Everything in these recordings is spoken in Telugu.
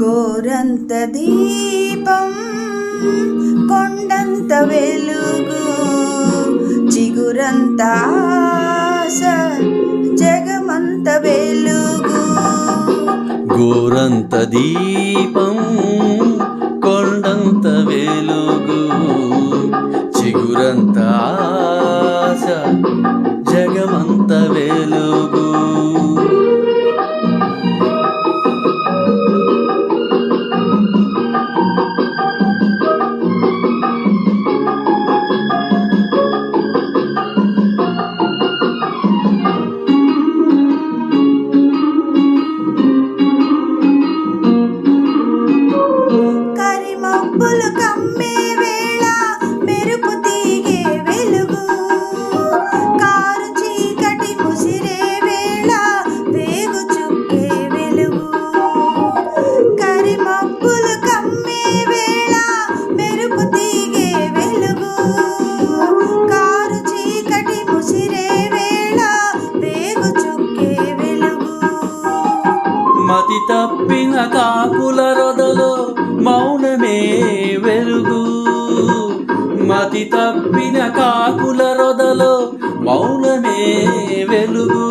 గోరంత దీపం కొండంత వెలుగు చిగురంత ఆశ జగమంత వెలుగు. గోరంత దీపం కొండంత వెలుగు చిగురంత ఆశ జగమంత వెలుగు. మతి తప్పిన కాకుల రొదలో మౌనమే వెలుగు మతి తప్పిన కాకుల రొదలో మౌనమే వెలుగు.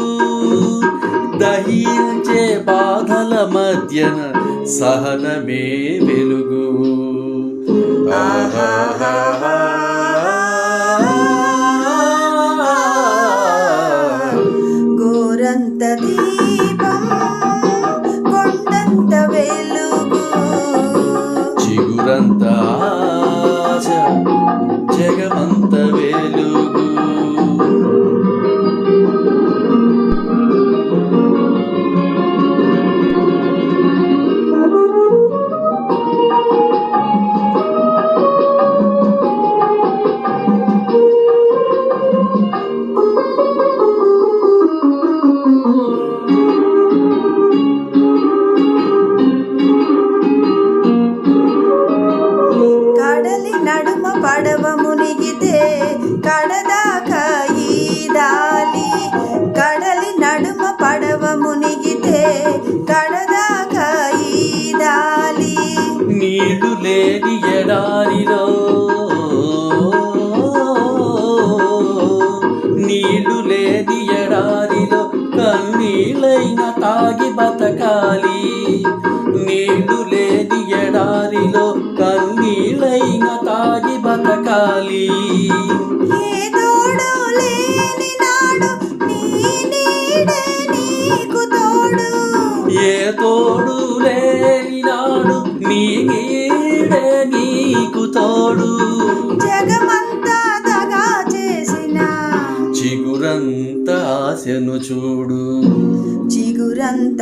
దహించే బాధల మధ్యన సహనమే వెలుగు. ఆహా దీపం కడలి నడుమ పడవ మునిగితే కడదాకా ఈదాలి కడలి నడుమ పడవ మునిగితే కడదాకా ఈదాలి నీళ్ళు లేని ఎడారిలో నీళ్ళు లేని ఎడారిలో కన్నీళ్ళైన తాగి బతకాలి. నీళ్ళు లేని ఎడారిలో కన్నీళ్ళైన తాగి బతకాలి. ఏ తోడు లేని నాడు నీ నీడే నీకు తోడు. జగమంతా దగా చేసిన చిగురంత ఆశను చూడు. చిగురంత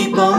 దీపం